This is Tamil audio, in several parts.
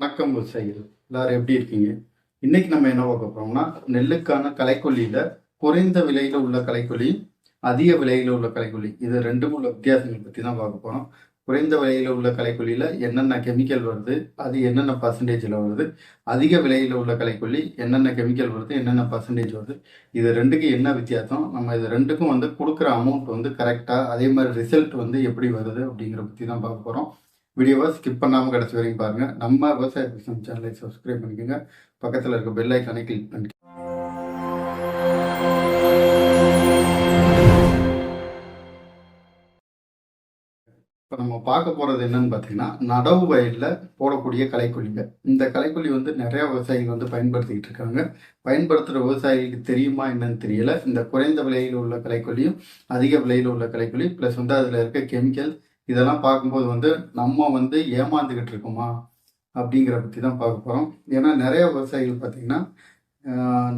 வணக்கம் விவசாயிகள். எல்லாரும் எப்படி இருக்கீங்க? இன்னைக்கு நம்ம என்ன பார்க்க போறோம்னா நெல்லுக்கான கலைக்கொல்லியில குறைந்த விலையில உள்ள கலைக்கொல்லி அதிக விலையில உள்ள கலைக்கொல்லி இது ரெண்டும் உள்ள வித்தியாசங்கள் பத்தி தான் பார்க்க போறோம். குறைந்த விலையில உள்ள கலைக்கொல்லியில என்னென்ன கெமிக்கல் வருது அது என்னென்ன பர்சன்டேஜ்ல வருது அதிக விலையில உள்ள கலைக்கொல்லி என்னென்ன கெமிக்கல் வருது என்னென்ன பர்சன்டேஜ் வருது இது ரெண்டுக்கும் என்ன வித்தியாசம் நம்ம இது ரெண்டுக்கும் வந்து கொடுக்குற அமௌண்ட் வந்து கரெக்டா அதே மாதிரி ரிசல்ட் வந்து எப்படி வருது அப்படிங்கிற பத்தி தான் பார்க்க போறோம். வீடியோவை ஸ்கிப் பண்ணாமல் கடைசி வரைக்கும் பாருங்கள் நம்ம விவசாய பிசம் சேனலை சப்ஸ்கிரைப் பண்ணிக்கோங்க. பக்கத்தில் இருக்க பெல் ஐக்கானை கிளிக் பண்ணிக்கோங்க. இப்போ நம்ம பார்க்க போகிறது என்னன்னு பார்த்தீங்கன்னா நடவு வயலில் போடக்கூடிய கலைக்கொல்லிங்க இந்த கலைக்கொல்லி வந்து நிறைய விவசாயிகள் வந்து பயன்படுத்திக்கிட்டு இருக்காங்க. பயன்படுத்துகிற விவசாயிகளுக்கு தெரியுமா என்னன்னு தெரியல. இந்த குறைந்த விலையில் உள்ள கலைக்கொல்லியும் அதிக விலையில் உள்ள கலைக்கொல்லி ப்ளஸ் வந்து அதில் இருக்க கெமிக்கல் இதெல்லாம் பார்க்கும்போது வந்து நம்ம வந்து ஏமாந்துக்கிட்டு இருக்கோமா? அப்படிங்கிற பற்றி தான் பார்க்க போகிறோம் ஏன்னா நிறைய விவசாயிகள் பார்த்தீங்கன்னா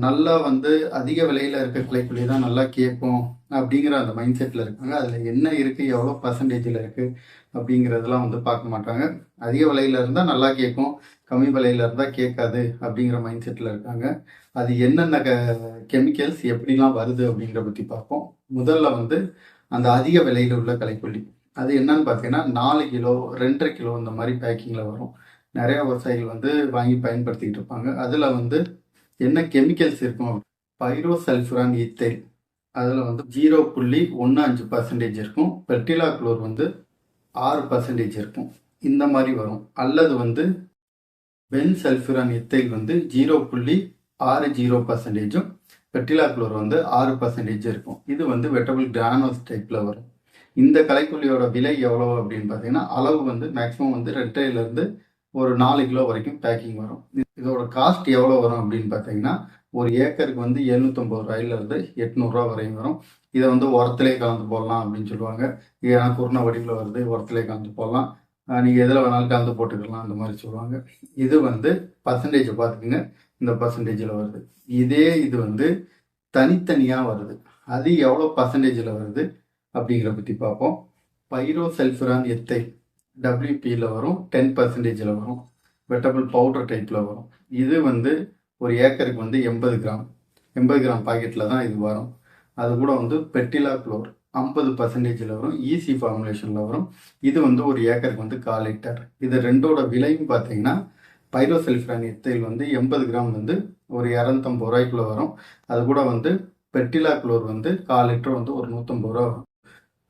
நல்லா வந்து அதிக விலையில் இருக்க கிளைக்குள்ளே தான் நல்லா கேட்கும் அப்படிங்கிற அந்த மைண்ட் செட்டில் இருக்காங்க. அதில் என்ன இருக்குது எவ்வளோ பர்சன்டேஜில் இருக்குது அப்படிங்கிறதெல்லாம் வந்து பார்க்க மாட்டாங்க. அதிக விலையில் இருந்தால் நல்லா கேட்கும் கம்மி விலையில் இருந்தால் கேட்காது அப்படிங்கிற மைண்ட் செட்டில் இருக்காங்க. அது என்னென்ன க கெமிக்கல்ஸ் எப்படிலாம் வருது அப்படிங்கிற பற்றி பார்ப்போம். முதல்ல வந்து அந்த அதிக விலையில் உள்ள கலைக்கொல்லி அது என்னன்னு பார்த்தீங்கன்னா நாலு கிலோ ரெண்டரை கிலோ இந்த மாதிரி பேக்கிங்கில் வரும். நிறைய விவசாயிகள் வந்து வாங்கி பயன்படுத்திக்கிட்டு இருப்பாங்க. அதில் வந்து என்ன கெமிக்கல்ஸ் இருக்கும்? பைரோ சல்ஃபுரான் ஈத்தைல் அதில் வந்து ஜீரோ புள்ளி ஒன்று அஞ்சு பர்சன்டேஜ் இருக்கும். பெர்டிலா குளோர் வந்து ஆறு பர்சன்டேஜ் இருக்கும். இந்த மாதிரி வரும். அல்லது வந்து பென் சல்ஃபுரான் இத்தைல் வந்து ஜீரோ புள்ளி ஆறு ஜீரோ பர்சன்டேஜும் பெர்டிலா குளோர் வந்து ஆறு பர்சன்டேஜ் இருக்கும். இது வந்து வெட்டபிள் கிரானோஸ் டைப்பில் வரும். இந்த களைக்கொல்லியோட விலை எவ்வளோ அப்படின்னு பார்த்தீங்கன்னா அளவு வந்து மேக்ஸிமம் வந்து ரெட்டையிலேருந்து ஒரு நாலு கிலோ வரைக்கும் பேக்கிங் வரும். இதோட காஸ்ட் எவ்வளோ வரும் அப்படின்னு பார்த்தீங்கன்னா ஒரு ஏக்கருக்கு வந்து எழுநூத்தொம்பது ரூபாயிலிருந்து எட்நூறுரூவா வரையும் வரும். இதை வந்து உரத்திலே கலந்து போடலாம் அப்படின்னு சொல்லுவாங்க. ஏன்னா குருணை வடிவில் வருது உரத்திலே கலந்து போடலாம். நீங்கள் எதில் வேணாலும் கலந்து போட்டுக்கலாம் அந்த மாதிரி சொல்லுவாங்க. இது வந்து பர்சன்டேஜை பார்த்துக்குங்க. இந்த பர்சன்டேஜில் வருது. இதே இது வந்து தனித்தனியாக வருது. அது எவ்வளோ பர்சன்டேஜில் வருது? அப்படிங்கிற பற்றி பார்ப்போம். பைரோ சல்ஃபுரான் எத்தை டபிள்யூபியில் வரும் டென் பர்சன்டேஜில் வரும். வெட்டபிள் பவுடர் டைப்பில் வரும். இது வந்து ஒரு ஏக்கருக்கு வந்து எண்பது கிராம். எண்பது கிராம் பாக்கெட்டில் தான் இது வரும். அது கூட வந்து பெட்டிலா குளோர் ஐம்பது பர்சன்டேஜில் வரும். ஈஸி ஃபார்முலேஷனில் வரும். இது வந்து ஒரு ஏக்கருக்கு வந்து கால் லிட்டர். இது ரெண்டோட விலையும் பார்த்தீங்கன்னா பைரோசெல்ஃபிரான் எத்தைல் வந்து எண்பது கிராம் வந்து ஒரு இரநூத்தம்பது ரூபாய்க்குள்ளே வரும். அது கூட வந்து பெட்டிலா குளோர் வந்து கால் லிட்டர் வந்து ஒரு நூற்றம்பது ரூபா வரும்.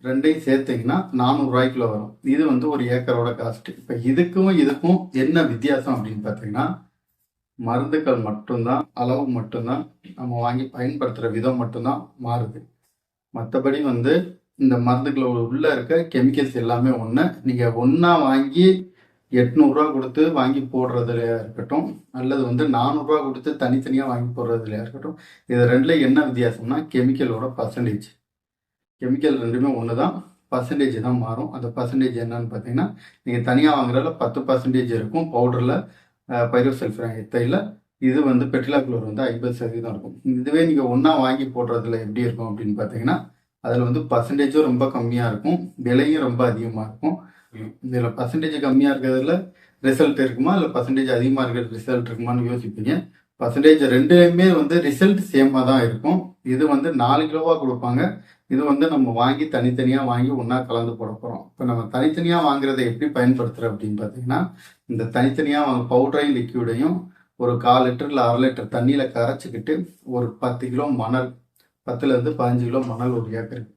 ரெண்டையும் சேர்த்தீங்கன்னா நானூறுரூவாய்க்குள்ள வரும். இது வந்து ஒரு ஏக்கரோட காஸ்ட் இப்போ இதுக்கும் இதுக்கும் என்ன வித்தியாசம் அப்படின்னு பார்த்தீங்கன்னா மருந்துகள் மட்டும்தான் அளவு மட்டும்தான் நம்ம வாங்கி பயன்படுத்துகிற விதம் மட்டும்தான் மாறுது. மற்றபடி வந்து இந்த மருந்துகளோட உள்ள இருக்க கெமிக்கல்ஸ் எல்லாமே ஒன்று நீங்கள் ஒன்றா வாங்கி எட்நூறுரூவா கொடுத்து வாங்கி போடுறதுலையா இருக்கட்டும் அல்லது வந்து நானூறுரூவா கொடுத்து தனித்தனியாக வாங்கி போடுறதுலையா இருக்கட்டும் இது ரெண்டுல என்ன வித்தியாசம்னா கெமிக்கலோட பர்சன்டேஜ் கெமிக்கல் ரெண்டுமே ஒன்று தான் பர்சன்டேஜ் தான் மாறும். அந்த பர்சன்டேஜ் என்னன்னு பார்த்தீங்கன்னா நீங்கள் தனியாக வாங்குறதுல பத்து பர்சன்டேஜ் இருக்கும். பவுடரில் பைரோசல்ஃபரான் எத்தையில் இது வந்து பெட்ரிலா குளோர் வந்து ஐம்பது சதவீதம் இருக்கும். இதுவே நீங்கள் ஒன்றா வாங்கி போடுறதுல எப்படி இருக்கும் அப்படின்னு பார்த்தீங்கன்னா அதில் வந்து பர்சன்டேஜும் ரொம்ப கம்மியாக இருக்கும். விலையும் ரொம்ப அதிகமாக இருக்கும். இதில் பர்சன்டேஜ் கம்மியாக இருக்கிறதுல ரிசல்ட் இருக்குமா? இல்லை பர்சன்டேஜ் அதிகமாக இருக்கிற ரிசல்ட் இருக்குமான்னு யோசிப்பீங்க. பர்சன்டேஜ் ரெண்டுலேயுமே வந்து ரிசல்ட் சேமாக தான் இருக்கும். இது வந்து நாலு கிலோவாக கொடுப்பாங்க. இது வந்து நம்ம வாங்கி தனித்தனியாக வாங்கி ஒன்றா கலந்து போட போகிறோம் இப்போ நம்ம தனித்தனியாக வாங்குறதை எப்படி பயன்படுத்துகிறோம் அப்படின்னு பார்த்தீங்கன்னா இந்த தனித்தனியாக வாங்க பவுடரையும் லிக்யூடையும் ஒரு கால் லிட்டர் இல்லை அரை லிட்டர் தண்ணியில் கரைச்சிக்கிட்டு ஒரு பத்து கிலோ மணல் பத்துலேருந்து பதினஞ்சு கிலோ மணல் ஒரு ஏக்கருக்கு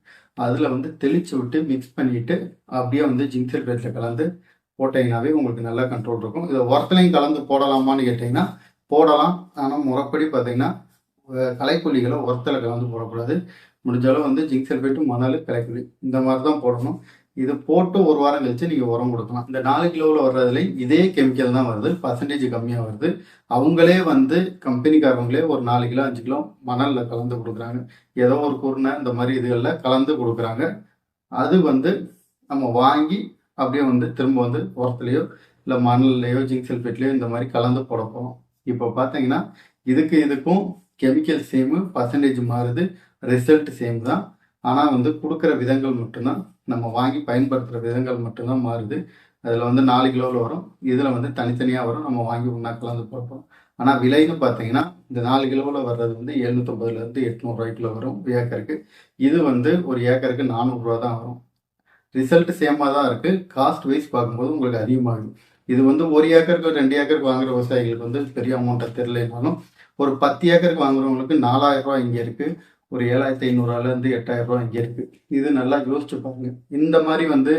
அதில் வந்து தெளிச்சு விட்டு மிக்ஸ் பண்ணிட்டு அப்படியே வந்து ஜிங்க் சல்ஃபேட்டில் கலந்து போட்டீங்கன்னாவே உங்களுக்கு நல்லா கண்ட்ரோல் இருக்கும். இதை உரத்துலையும் கலந்து போடலாமான்னு கேட்டிங்கன்னா போடலாம். ஆனால் முறைப்படி பார்த்தீங்கன்னா அஹ் களைக்கொல்லிகளை உரத்தில் கலந்து போடக்கூடாது. முடிஞ்ச அளவு வந்து ஜிங்க் சல்ஃபேட்டு மணல் களைக்கொல்லி இந்த மாதிரி தான் போடணும். இது போட்டு ஒரு வாரம் கழிச்சு நீங்கள் உரம் கொடுக்கலாம். இந்த நாலு கிலோவில் வர்றதுல இதே கெமிக்கல் தான் வருது. பர்சன்டேஜ் கம்மியாக வருது. அவங்களே வந்து கம்பெனிக்காரவங்களே ஒரு நாலு கிலோ அஞ்சு கிலோ மணலில் கலந்து கொடுக்குறாங்க. ஏதோ ஒரு குருணை இந்த மாதிரி இதுகளில் கலந்து கொடுக்குறாங்க. அது வந்து நம்ம வாங்கி அப்படியே வந்து திரும்ப வந்து உரத்துலையோ இல்லை மணல்லையோ ஜிங்க் சல்ஃபேட்லேயோ இந்த மாதிரி கலந்து போட போகிறோம் இப்போ பார்த்தீங்கன்னா இதுக்கு இதுக்கும் கெமிக்கல் சேமு பர்சன்டேஜ் மாறுது ரிசல்ட் சேம் தான். ஆனால் வந்து கொடுக்குற விதங்கள் மட்டும்தான் நம்ம வாங்கி பயன்படுத்துகிற விதங்கள் மட்டும்தான் மாறுது. அதில் வந்து நாலு கிலோவில் வரும். இதில் வந்து தனித்தனியாக வரும். நம்ம வாங்கி ஒன்றா கலந்து பார்ப்போம் ஆனால் விலைன்னு பார்த்தீங்கன்னா இந்த நாலு கிலோவில் வர்றது வந்து எழுநூற்றம்பதுலேருந்து எட்நூறுரூவாய்க்குள்ள வரும் ஒரு ஏக்கருக்கு. இது வந்து ஒரு ஏக்கருக்கு நானூறுரூவா தான் வரும். ரிசல்ட் சேமாக தான் இருக்குது காஸ்ட் வைஸ் பார்க்கும்போது உங்களுக்கு அதிகமாகுது. இது வந்து ஒரு ஏக்கருக்கு ரெண்டு ஏக்கருக்கு வாங்குற விவசாயிகளுக்கு வந்து பெரிய அமௌண்ட்டாக தெரியலனாலும் ஒரு பத்து ஏக்கருக்கு வாங்குறவங்களுக்கு நாலாயிரம் ரூபா இங்கே இருக்குது ஒரு ஏழாயிரத்தி ஐநூறுரூவாலேருந்து எட்டாயிரம் ரூபா இங்கே இருக்குது இது நல்லா யோசிச்சு பாருங்க. இந்த மாதிரி வந்து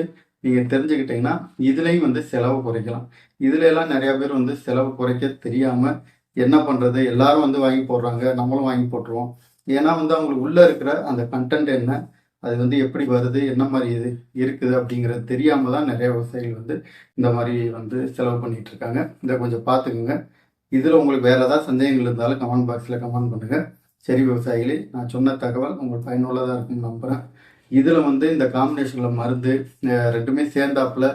நீங்கள் தெரிஞ்சுக்கிட்டீங்கன்னா இதுலேயும் வந்து செலவு குறைக்கலாம். இதுல எல்லாம் நிறைய பேர் வந்து செலவு குறைக்க தெரியாமல் என்ன பண்ணுறது எல்லாரும் வந்து வாங்கி போடுறாங்க. நம்மளும் வாங்கி போட்டுருவோம். ஏன்னா வந்து அவங்களுக்கு உள்ளே இருக்கிற அந்த கண்டென்ட் என்ன? அது வந்து எப்படி வருது என்ன மாதிரி இது இருக்குது அப்படிங்கிறது தெரியாமல் தான் நிறைய விவசாயிகள் வந்து இந்த மாதிரி வந்து செலவு பண்ணிட்டு இருக்காங்க. இதை கொஞ்சம் பார்த்துக்குங்க. இதில் உங்களுக்கு வேறு ஏதாவது சந்தேகங்கள் இருந்தாலும் கமெண்ட் பாக்ஸில் கமெண்ட் பண்ணுங்கள் சரி விவசாயிகளே நான் சொன்ன தகவல் உங்களுக்கு பயனுள்ளதாக இருக்குன்னு நம்புகிறேன் இதில் வந்து இந்த காம்பினேஷனில் மருந்து ரெண்டுமே சேர்ந்தாப்புல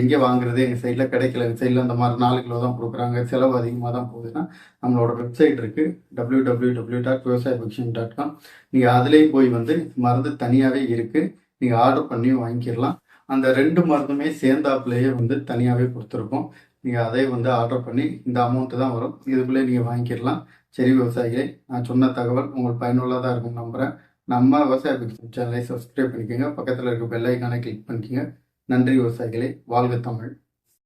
எங்கே வாங்குறது? எங்கள் சைடில் கிடைக்கல. எங்கள் சைடில் அந்த மாதிரி நாலு கிலோ தான் கொடுக்குறாங்க. செலவு அதிகமாக தான் போகுதுன்னா நம்மளோட வெப்சைட் இருக்குது டபிள்யூ டபிள்யூ டபிள்யூ டாட் விவசாய பக்ஷன் டாட் காம் நீங்கள் அதுலேயும் போய் வந்து மருந்து தனியாகவே இருக்குது நீங்கள் ஆர்டர் பண்ணி வாங்கிக்கிடலாம் அந்த ரெண்டு மருந்துமே சேர்ந்தாப்புலேயே வந்து தனியாகவே கொடுத்துருக்கோம். நீங்கள் அதே வந்து ஆர்டர் பண்ணி இந்த அமௌண்ட்டு தான் வரும். இதுக்குள்ளே நீங்கள் வாங்கிக்கிடலாம் சரி விவசாயிகளே நான் சொன்ன தகவல் உங்களுக்கு பயனுள்ளதாக இருக்கும் நம்புகிறேன் நம்ம விவசாய சேனலை சப்ஸ்கிரைப் பண்ணிக்கோங்க. பக்கத்தில் இருக்க பெல் ஐக்கானை கிளிக் பண்ணிக்கோங்க. நன்றி விவசாயிகளே. வாழ்க தமிழ்.